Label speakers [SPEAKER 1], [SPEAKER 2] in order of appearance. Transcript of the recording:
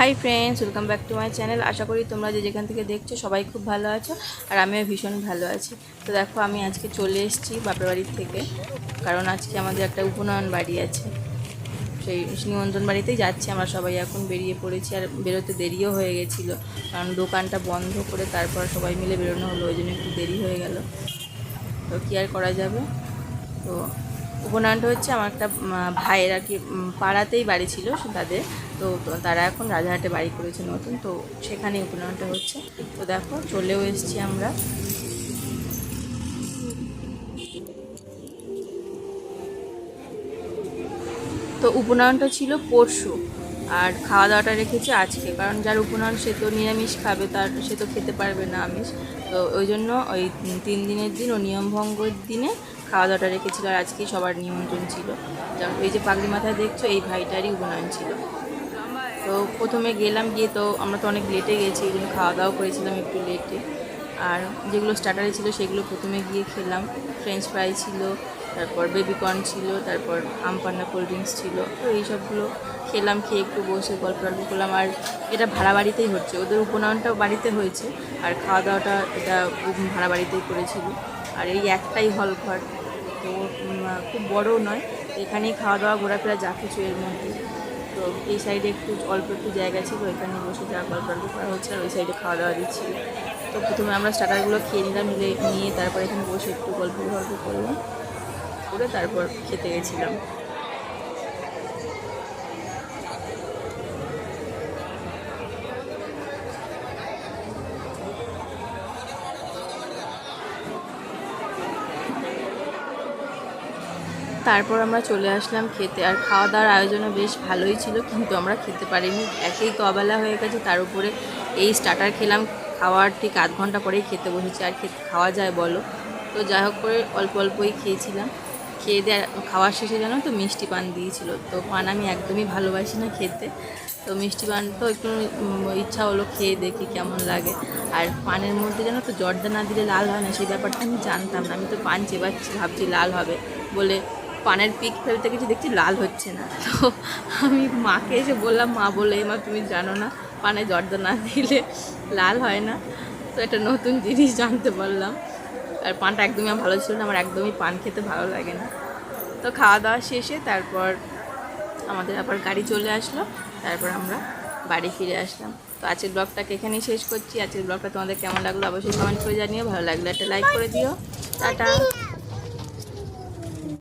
[SPEAKER 1] Hi friends welcome back to my channel আশা করি তোমরা যে যেখান থেকে দেখছ সবাই খুব ভালো আছো আর আমিও ভীষণ ভালো আছি। তো দেখো, আমি আজকে চলে এসেছি বাপের বাড়ির থেকে, কারণ আজকে আমাদের একটা উপনয়ন বাড়ি আছে। সেই নিমন্ত্রণ বাড়িতেই যাচ্ছি আমরা সবাই। এখন বেরিয়ে পড়েছি আর বেরোতে দেরিও হয়ে গেছিল, কারণ দোকানটা বন্ধ করে তারপর সবাই মিলে বেরোনো হলো, ওই জন্য একটু দেরি হয়ে গেল। তো কী আর করা যাবে? তো উপনয়নটা হচ্ছে আমার একটা ভাইয়ের আর কি পাড়াতেই বাড়ি ছিল তাদের। তো তারা এখন রাজাহাটে বাড়ি করেছে নতুন, তো সেখানেই উপনয়নটা হচ্ছে। তো দেখো, চলেও এসেছি আমরা। তো উপনয়নটা ছিল পরশু, আর খাওয়া দাওয়াটা রেখেছে আজকে, কারণ যার উপনয়ন সে তো নিরামিষ খাবে, তার, সে তো খেতে পারবে না আমিষ। তো ওই জন্য ওই তিন দিনের দিন ও নিয়মভঙ্গের দিনে খাওয়া দাওয়াটা রেখেছিল আর আজকেই সবার নিমন্ত্রণ ছিল। যেমন এই যে পাগড়ি মাথায় দেখছ, এই ভাইটারই উপনয়ন ছিল। তো প্রথমে গেলাম গিয়ে তো আমরা তো অনেক লেটে গেছি, এই জন্য খাওয়া দাওয়া করেছিলাম একটু লেটে আর যেগুলো স্টার্টারে ছিল সেগুলো প্রথমে গিয়ে খেলাম। ফ্রেঞ্চ ফ্রাই ছিল তারপর বেবিকর্ন ছিল, তারপর আমপান্না কোল্ড ড্রিঙ্কস ছিল। তো এই সবগুলো খেলাম, খেয়ে একটু বসে গল্প টল্প করলাম। আর এটা ভাড়া বাড়িতেই হচ্ছে, ওদের উপনয়নটাও বাড়িতে হয়েছে। আর খাওয়া দাওয়াটা এটা ভাড়া বাড়িতেই করেছিল। আর এই একটাই হল ঘর, তো খুব বড়ও নয়। এখানেই খাওয়া দাওয়া, ঘোরাফেরা যা কিছু এর মধ্যে। তো এই সাইডে একটু অল্প একটু জায়গা ছিল এখানে বসে যা গল্প টল্প করা হচ্ছে আর ওই সাইডে খাওয়া দাওয়া দিচ্ছিল তো প্রথমে আমরা স্টার্টারগুলো খেয়ে নিলাম নিয়ে তারপর এখানে বসে একটু গল্প গল্প করলাম। করে তারপর খেতে গেছিলাম। তারপর আমরা চলে আসলাম খেতে। আর খাওয়া দাওয়ার আয়োজনও বেশ ভালোই ছিল, কিন্তু আমরা খেতে পারিনি। একেই তো অবেলা হয়ে গেছে, তার উপরে এই স্টার্টার খেলাম। খাওয়ার ঠিক আধ ঘণ্টা পরেই খেতে বসেছি। আর খেতে খাওয়া যায় বলো। তো যাই হোক করে অল্প অল্পই খেয়েছিলাম। খেয়ে দিয়ে খাওয়ার শেষে জানো তো মিষ্টি পান দিয়েছিল। তো পান আমি একদমই ভালোবাসি না খেতে। তো মিষ্টি পান তো একটু ইচ্ছা হলো খেয়ে দেখি কেমন লাগে। আর পানের মধ্যে জানো তো জর্দা না দিলে লাল হয় না, সেই ব্যাপারটা আমি জানতাম না। আমি তো পান চেবাচ্ছি, ভাবছি লাল হবে বলে পানের পিক ফেলতে গেছি, দেখছি লাল হচ্ছে না। তো আমি মাকে এসে বললাম, মা বলে, মা, তুমি জানো না, পানে জর্দা না দিলে লাল হয় না। তো একটা নতুন জিনিস জানতে পারলাম। আর পানটা একদমই আমার ভালো ছিল না, আমার একদমই পান খেতে ভালো লাগে না। তো খাওয়া দাওয়া শেষে তারপর আমাদের আবার গাড়ি চলে আসলো, তারপর আমরা বাড়ি ফিরে আসলাম। তো আজকের ব্লগটাকে এখানেই শেষ করছি। আজকের ব্লগটা তোমাদের কেমন লাগল অবশ্যই কমেন্ট করে জানিও। ভালো লাগল একটা লাইক করে দিও। টাটা।